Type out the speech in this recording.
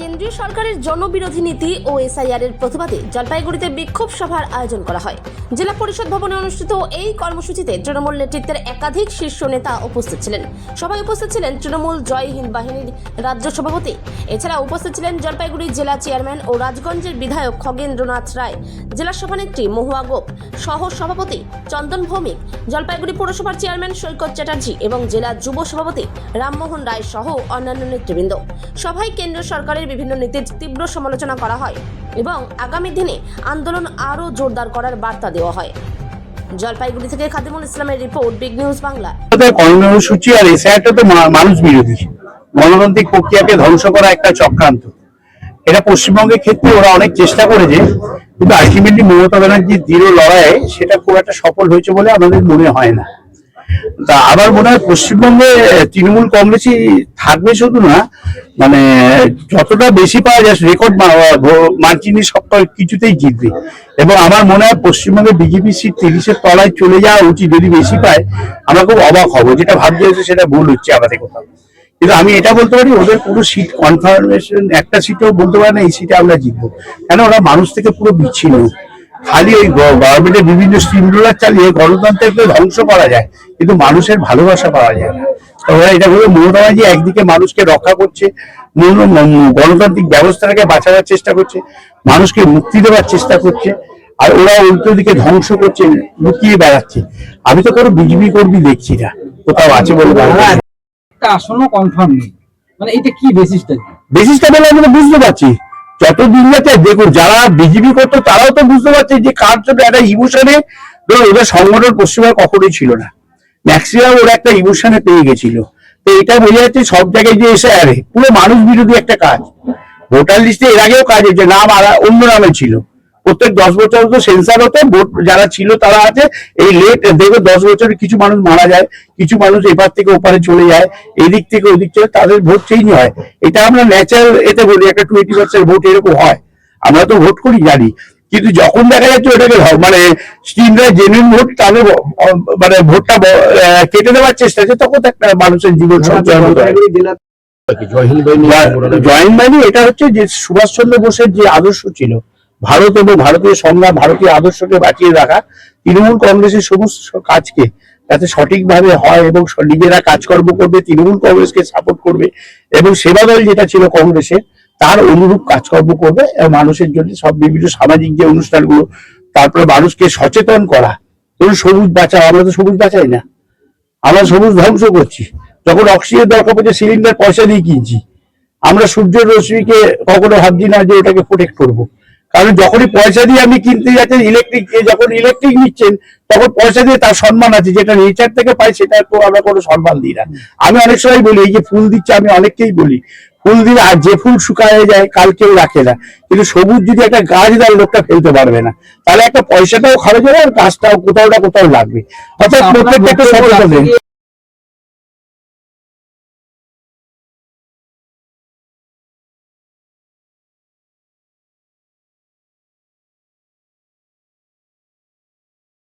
কেন্দ্রীয় সরকারের জনবিরোধী নীতি ও এসআইআর এর প্রতিবাদে জলপাইগুড়িতে বিক্ষোভ সভার আয়োজন করা হয়। জেলা পরিষদ ভবনে অনুষ্ঠিত এই কর্মসূচিতে তৃণমূল নেতৃত্বের একাধিক শীর্ষ নেতা উপস্থিত ছিলেন। সভায় উপস্থিত ছিলেন তৃণমূল জয় হিন্দ বাহিনীর রাজ্য সভাপতি। এছাড়া উপস্থিত ছিলেন জলপাইগুড়ি জেলা চেয়ারম্যান ও রাজগঞ্জের বিধায়ক খগেন্দ্রনাথ রায়, জেলা সভানেত্রী মহুয়া গোপ সহ সভাপতি চন্দন ভৌমিক, জলপাইগুড়ি পৌরসভার চেয়ারম্যান সৈকত চ্যাটার্জি এবং জেলা যুব সভাপতি রামমোহন রায় সহ অন্যান্য নেতৃবৃন্দ। সভায় কেন্দ্র সরকারের বিভিন্ন নীতির তীব্র সমালোচনা করা হয় এবং আগামী দিনে আন্দোলন আরও জোরদার করার বার্তা দেওয়া হয়। জলপাইগুড়ি থেকে খাদিমুল ইসলামের রিপোর্ট, বিগ নিউজ বাংলা। কর্মসূচি আর এসআইটা তো মানুষ বিরোধী। গণতান্ত্রিক প্রক্রিয়াকে ধ্বংস করা একটা চক্রান্ত। এটা পশ্চিমবঙ্গের ক্ষেত্রে ওরা অনেক চেষ্টা করেছে, কিন্তু আলটিমেটলি মমতা ব্যানার্জির দৃঢ় লড়াইয়ে সেটা খুব একটা সফল হয়েছে বলে আমাদের মনে হয় না। তা আবার মনে হয় পশ্চিমবঙ্গে তৃণমূল কংগ্রেসই থাকবে শুধু না মানে যতটা বেশি পাওয়া যায় রেকর্ড মার্জিনে সব কিছুতেই জিতবে। এবং আমার মনে হয় পশ্চিমবঙ্গে বিজেপি সিট তিরিশের তলায় চলে যাওয়া উচিত, যদি বেশি পায়, আমরা খুব অবাক হব। যেটা ভাবতে হচ্ছে সেটা ভুল হচ্ছে আমাদের কোথাও। কিন্তু আমি এটা বলতে পারি, ওদের কোনো সিট কনফার্মেশন একটা সিটও বলতে পারে না, এই সিটে আমরা জিতবো। কেন ওরা মানুষ থেকে পুরো বিচ্ছিন্ন। খালি ওই গভর্নমেন্টের বিভিন্ন স্টিমুলার চালিয়ে গণতন্ত্রকে ধ্বংস করা যায় কিন্তু মানুষের ভালোবাসা পাওয়া যায় না। ওরা এটা মমতা ব্যানার্জি একদিকে মানুষকে রক্ষা করছে গণতান্ত্রিক ব্যবস্থাটাকে বাঁচাবার চেষ্টা করছে মানুষকে মুক্তি দেওয়ার চেষ্টা করছে আর ওরা উল্টো দিকে ধ্বংস করছে লুকিয়ে বেড়াচ্ছে। আমি তো কোনো বিজেপি কর্মী দেখছি না কোথাও আছে বলে আসনও কনফার্ম নেই। মানে এটা কি বেসিসটা বেসিসটা বলে আমি বুঝতে পারছি। যত দিন যাচ্ছে দেখুন, যারা বিজেপি করতো, তারাও তো বুঝতে পারছে যে কার জন্য একটা ইমোশনে ধরুন, ওদের সংগঠন পশ্চিমবঙ্গে কখনোই ছিল না। ম্যাক্সিমাম ওরা একটা ইমোশনে পেয়ে গেছিল। তো এটা বোঝা যাচ্ছে সব জায়গায় যে এসে আরে, পুরো মানুষ বিরোধী একটা কাজ। ভোটার লিস্টে এর আগেও কাজ হয়েছে, নাম আর অন্য নামে ছিল। প্রত্যেক দশ বছর তো সেন্সার হতো ভোট যারা ছিল তারা আছে। এই লেট দেখবে দশ বছরে কিছু মানুষ মারা যায় কিছু মানুষ এপার থেকে ওপারে চলে যায় এদিক থেকে ওদিক চলে তাদের ভোট চেঞ্জ হয়। এটা আমরা ন্যাচারাল এতে বলি একটা টোয়েন্টি পার্সেন্ট ভোট এরকম হয়। আমরা তো ভোট করি জানি। কিন্তু যখন দেখা যাচ্ছে ওটাকে মানে স্টিমরা জেনুইন ভোট তাদের মানে ভোটটা কেটে দেওয়ার চেষ্টা আছে তখন তো একটা মানুষের জীবন সঞ্চয় হতে হয় জয়েন্ট বাহিনী এটা হচ্ছে যে সুভাষচন্দ্র বোসের যে আদর্শ ছিল ভারত এবং ভারতীয় সংগ্রাম ভারতীয় আদর্শকে বাঁচিয়ে রাখা, তৃণমূল কংগ্রেসের সমস্ত কাজকে যাতে সঠিকভাবে হয় এবং নিজেরা কাজকর্ম করবে, তৃণমূল কংগ্রেসকে সাপোর্ট করবে এবং সেবা দল যেটা ছিল কংগ্রেসের, তার অনুরূপ কাজকর্ম করবে এবং মানুষের জন্য সব বিভিন্ন সামাজিক যে অনুষ্ঠানগুলো, তারপরে মানুষকে সচেতন করা। ধরুন সবুজ বাঁচাও, আমরা তো সবুজ বাঁচাই না। আমরা সবুজ ধ্বংস করছি। যখন অক্সিজেন দরকার পড়ছে সিলিন্ডার পয়সা দিয়ে কিনছি। আমরা সূর্যের রশ্মিকে কখনো ভাবছি না যে এটাকে প্রোটেক্ট করব। কারণ যখনই পয়সা দিয়ে আপনি কিনতে যাচ্ছেন ইলেকট্রিক দিয়ে যখন ইলেকট্রিক নিচ্ছেন তখন পয়সা দিয়ে তার সম্মান আছে যেটা নেচার থেকে পাই সেটা তো আমরা কোনো সম্মান দিই না। আমি অনেক সময় বলি এই যে ফুল দিচ্ছে আমি অনেককেই বলি ফুল দিলে আর যে ফুল শুকায় যায় কাল কেউ রাখে না। কিন্তু সবুজ যদি একটা গাছ দেয় লোকটা ফেলতে পারবে না তাহলে একটা পয়সাটাও খরচ হবে আর গাছটাও কোথাও না কোথাও লাগবে। অর্থাৎ প্রত্যেকটা সচেতন